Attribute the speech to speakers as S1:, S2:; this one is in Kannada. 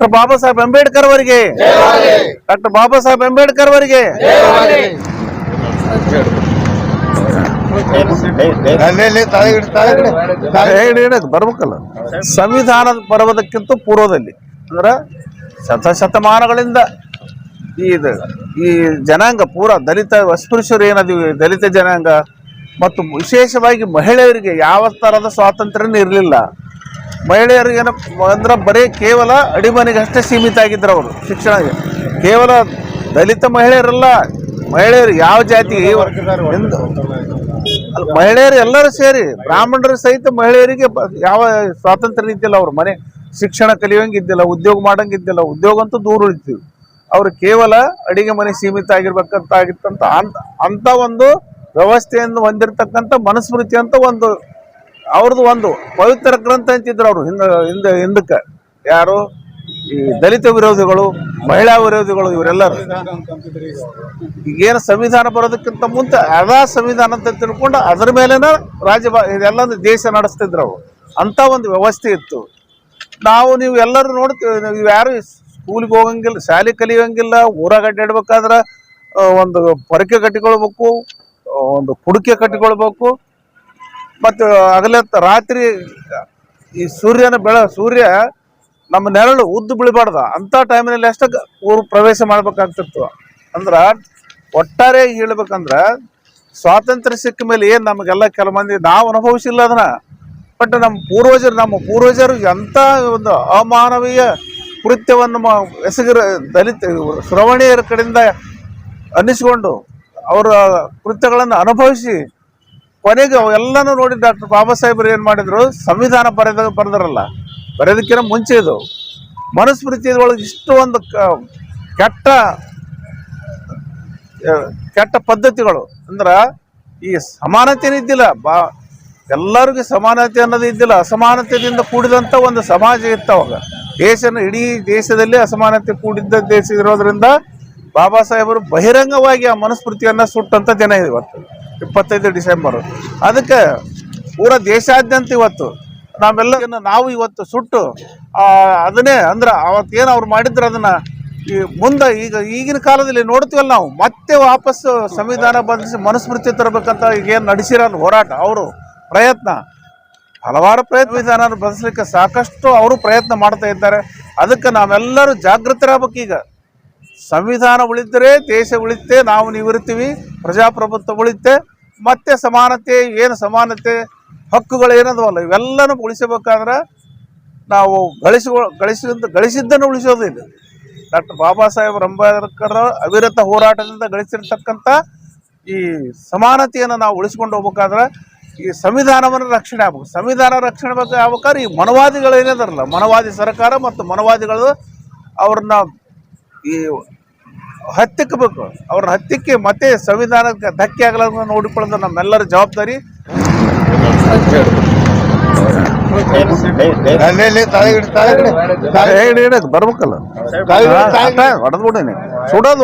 S1: ಡಾಕ್ಟರ್ ಬಾಬಾ ಸಾಹೇಬ್ ಅಂಬೇಡ್ಕರ್ ಅವರಿಗೆ. ಡಾಕ್ಟರ್ ಬಾಬಾ ಸಾಹೇಬ್ ಅಂಬೇಡ್ಕರ್ ಅವರಿಗೆ. ಬರ್ಬೇಕಲ್ಲ. ಸಂವಿಧಾನದ ಪರ್ವದಕ್ಕಿಂತ ಪೂರ್ವದಲ್ಲಿ ಅಂದ್ರ ಶತಶತಮಾನಗಳಿಂದ ಈ ಇದು ಈ ಜನಾಂಗ ಪೂರ ದಲಿತ ಅಸ್ಪೃಶ್ಯರು ಏನದೀವಿ ದಲಿತ ಜನಾಂಗ ಮತ್ತು ವಿಶೇಷವಾಗಿ ಮಹಿಳೆಯರಿಗೆ ಯಾವ ತರದ ಸ್ವಾತಂತ್ರ್ಯನೂ ಇರಲಿಲ್ಲ. ಮಹಿಳೆಯರು ಏನು ಅಂದ್ರೆ ಬರೀ ಕೇವಲ ಅಡಿಮನೆಗೆ ಅಷ್ಟೇ ಸೀಮಿತ ಆಗಿದ್ರು ಅವರು ಶಿಕ್ಷಣ ಕೇವಲ ದಲಿತ ಮಹಿಳೆಯರಲ್ಲ, ಮಹಿಳೆಯರು ಯಾವ ಜಾತಿ ಮಹಿಳೆಯರು ಎಲ್ಲರೂ ಸೇರಿ, ಬ್ರಾಹ್ಮಣರು ಸಹಿತ ಮಹಿಳೆಯರಿಗೆ ಯಾವ ಸ್ವಾತಂತ್ರ್ಯ ಇದ್ದಿಲ್ಲ ಅವ್ರು ಮನೆ. ಶಿಕ್ಷಣ ಕಲಿಯೋಂಗಿದ್ದಿಲ್ಲ ಉದ್ಯೋಗ ಮಾಡಂಗಿದ್ದಿಲ್ಲ ಉದ್ಯೋಗ ಅಂತೂ ದೂರ ಉಳಿತೀವಿ ಅವರು ಕೇವಲ ಅಡಿಗೆ ಮನೆ ಸೀಮಿತ ಆಗಿರ್ಬೇಕಂತ ಆಗಿತ್ತಂತ ಅಂತ ಒಂದು ವ್ಯವಸ್ಥೆಯನ್ನು ಹೊಂದಿರತಕ್ಕಂಥ ಮನಸ್ಮೃತಿ ಅಂತ ಒಂದು ಅವ್ರದ್ದು ಒಂದು ಪವಿತ್ರ ಗ್ರಂಥ ಅಂತಿದ್ರು ಅವರು, ಹಿಂದ, ಹಿಂದೆ, ಹಿಂದಕ್ಕೆ. ಯಾರು? ಈ ದಲಿತ ವಿರೋಧಿಗಳು, ಮಹಿಳಾ ವಿರೋಧಿಗಳು, ಇವರೆಲ್ಲರೂ. ಈಗೇನು ಸಂವಿಧಾನ ಬರೋದಕ್ಕಿಂತ ಮುಂಚೆ ಅದಾ ಸಂವಿಧಾನ ಅಂತ ತಿಳ್ಕೊಂಡು ಅದ್ರ ಮೇಲೇನ ರಾಜ್ಯ ಇದೆಲ್ಲ ದೇಶ ನಡೆಸ್ತಿದ್ರು ಅವರು. ಅಂತ ಒಂದು ವ್ಯವಸ್ಥೆ ಇತ್ತು. ನಾವು, ನೀವು ಎಲ್ಲರೂ ನೋಡ್ತೀವಿ, ನೀವು ಯಾರು ಸ್ಕೂಲಿಗೆ ಹೋಗಂಗಿಲ್ಲ, ಶಾಲೆ ಕಲಿಯೋಂಗಿಲ್ಲ ಊರಾಗ ಅಡ್ಡಾಡ್ಬೇಕಾದ್ರೆ ಒಂದು ಪೊರಕೆ ಕಟ್ಟಿಕೊಳ್ಬೇಕು ಒಂದು ಕುಡಿಕೆ ಕಟ್ಟಿಕೊಳ್ಬೇಕು ಮತ್ತು ಹಗಲತ್ತ ರಾತ್ರಿ ಈ ಸೂರ್ಯನ ಬೆಳ ಸೂರ್ಯ ನಮ್ಮ ನೆರಳು ಉದ್ದು ಬೀಳಬಾರ್ದ ಅಂತ ಟೈಮ್ನಲ್ಲಿ ಅಷ್ಟೇ ಊರು ಪ್ರವೇಶ ಮಾಡ್ಬೇಕಾಗ್ತಿತ್ತು. ಅಂದ್ರೆ ಒಟ್ಟಾರೆ ಹೇಳ್ಬೇಕಂದ್ರೆ ಸ್ವಾತಂತ್ರ್ಯ ಸಿಕ್ಕ ಮೇಲೆ ಏನು ನಮಗೆಲ್ಲ ಕೆಲ ಮಂದಿ ನಾವು ಅನುಭವಿಸಿಲ್ಲ ಅದನ್ನ. ಬಟ್ ನಮ್ಮ ಪೂರ್ವಜರು ನಮ್ಮ ಪೂರ್ವಜರು ಎಂಥ ಒಂದು ಅಮಾನವೀಯ ಕೃತ್ಯವನ್ನು ಎಸಗಿರ, ದಲಿತ, ಶ್ರವಣೀಯರ ಕಡೆಯಿಂದ ಅನ್ನಿಸಿಕೊಂಡು ಅವರ ಕೃತ್ಯಗಳನ್ನು ಅನುಭವಿಸಿ ಕೊನೆಗೆ ಎಲ್ಲನೂ ನೋಡಿ ಡಾಕ್ಟರ್ ಬಾಬಾ ಸಾಹೇಬರು ಏನು ಮಾಡಿದ್ರು? ಸಂವಿಧಾನ ಬರೆದ ಬರೆದ್ರಲ್ಲ. ಬರೆಯೋದಕ್ಕಿಂತ ಮುಂಚೆ ಇದು. ಮನುಸ್ಮೃತಿಯೊಳಗೆ ಇಷ್ಟು ಒಂದು ಕೆಟ್ಟ ಕೆಟ್ಟ ಪದ್ಧತಿಗಳು. ಅಂದ್ರೆ ಈ ಸಮಾನತೆ ಇದ್ದಿಲ್ಲ. ಬಾ, ಎಲ್ಲರಿಗೂ ಸಮಾನತೆ ಅನ್ನೋದು ಇದ್ದಿಲ್ಲ. ಅಸಮಾನತೆಯಿಂದ ಕೂಡಿದಂಥ ಒಂದು ಸಮಾಜ ಇತ್ತು ಅವಾಗ. ದೇಶನ ಇಡೀ ದೇಶದಲ್ಲಿ ಅಸಮಾನತೆ ಕೂಡಿದ್ದ ದೇಶ ಇರೋದ್ರಿಂದ ಬಾಬಾ ಸಾಹೇಬರು ಬಹಿರಂಗವಾಗಿ ಆ ಮನಸ್ಮೃತಿಯನ್ನು ಸುಟ್ಟಂತ ದಿನ ಇದೆ ಇವತ್ತು, ಇಪ್ಪತ್ತೈದು ಡಿಸೆಂಬರ್. ಅದಕ್ಕೆ ಪೂರ ದೇಶಾದ್ಯಂತ ಇವತ್ತು ನಾವೆಲ್ಲ ನಾವು ಇವತ್ತು ಸುಟ್ಟು ಅದನ್ನೇ ಅಂದ್ರೆ ಅವತ್ತೇನು ಅವ್ರು ಮಾಡಿದ್ರು ಅದನ್ನ ಈ ಮುಂದೆ ಈಗ ಈಗಿನ ಕಾಲದಲ್ಲಿ ನೋಡ್ತೀವಲ್ಲ ನಾವು, ಮತ್ತೆ ವಾಪಸ್ ಸಂವಿಧಾನ ಬಂಧಿಸಿ ಮನುಸ್ಮೃತಿ ತರಬೇಕಂತ ಈಗ ಏನು ನಡೆಸಿರೋ ಹೋರಾಟ, ಅವರು ಪ್ರಯತ್ನ. ಹಲವಾರು ಪ್ರಯತ್ನ ವಿಧಾನ ಬದಲಿಸಲಿಕ್ಕೆ ಸಾಕಷ್ಟು ಅವರು ಪ್ರಯತ್ನ ಮಾಡ್ತಾ ಇದ್ದಾರೆ. ಅದಕ್ಕೆ ನಾವೆಲ್ಲರೂ ಜಾಗೃತರಾಗಬೇಕು ಈಗ ಸಂವಿಧಾನ ಉಳಿದರೆ ದೇಶ ಉಳಿತೆ ನಾವು ನೀವು ಪ್ರಜಾಪ್ರಭುತ್ವ ಉಳಿತೆ ಮತ್ತೆ ಸಮಾನತೆ, ಏನು ಸಮಾನತೆ, ಹಕ್ಕುಗಳು ಏನದವಲ್ಲ, ಇವೆಲ್ಲನೂ ಉಳಿಸಬೇಕಾದ್ರೆ ನಾವು ಗಳಿಸಿ ಗಳಿಸಿದ, ಗಳಿಸಿದ್ದನ್ನು ಇದು ಡಾಕ್ಟರ್ ಬಾಬಾ ಸಾಹೇಬ್ ಅಂಬೇಡ್ಕರ್ ಅವಿರತ ಹೋರಾಟದಿಂದ ಗಳಿಸಿರ್ತಕ್ಕಂಥ ಈ ಸಮಾನತೆಯನ್ನು ನಾವು ಉಳಿಸ್ಕೊಂಡು ಹೋಗ್ಬೇಕಾದ್ರೆ ಈ ಸಂವಿಧಾನವನ್ನು ರಕ್ಷಣೆ ಆಗ್ಬೇಕು. ಸಂವಿಧಾನ ರಕ್ಷಣೆ ಆಗ್ಬೇಕಾದ್ರೆ ಈ ಮನವಾದಿಗಳು ಏನಿದಾರಲ್ಲ, ಮನವಾದಿ ಸರ್ಕಾರ ಮತ್ತು ಮನವಾದಿಗಳು ಅವ್ರನ್ನ ಈ ಹತ್ತಿಕ್ಕಬೇಕು ಅವ್ರನ್ನ ಹತ್ತಿಕ್ಕಿ ಮತ್ತೆ ಸಂವಿಧಾನಕ್ಕೆ ಧಕ್ಕೆ ಆಗಲಾರ್ದಂಗೆ ನೋಡಿಕೊಳ್ಳೋದು ನಮ್ಮೆಲ್ಲರ ಜವಾಬ್ದಾರಿ. ಬರ್ಬೇಕಲ್ಲ. ಹೊಡೆದ್ಬಿಡೇನೆ ಸುಡೋದು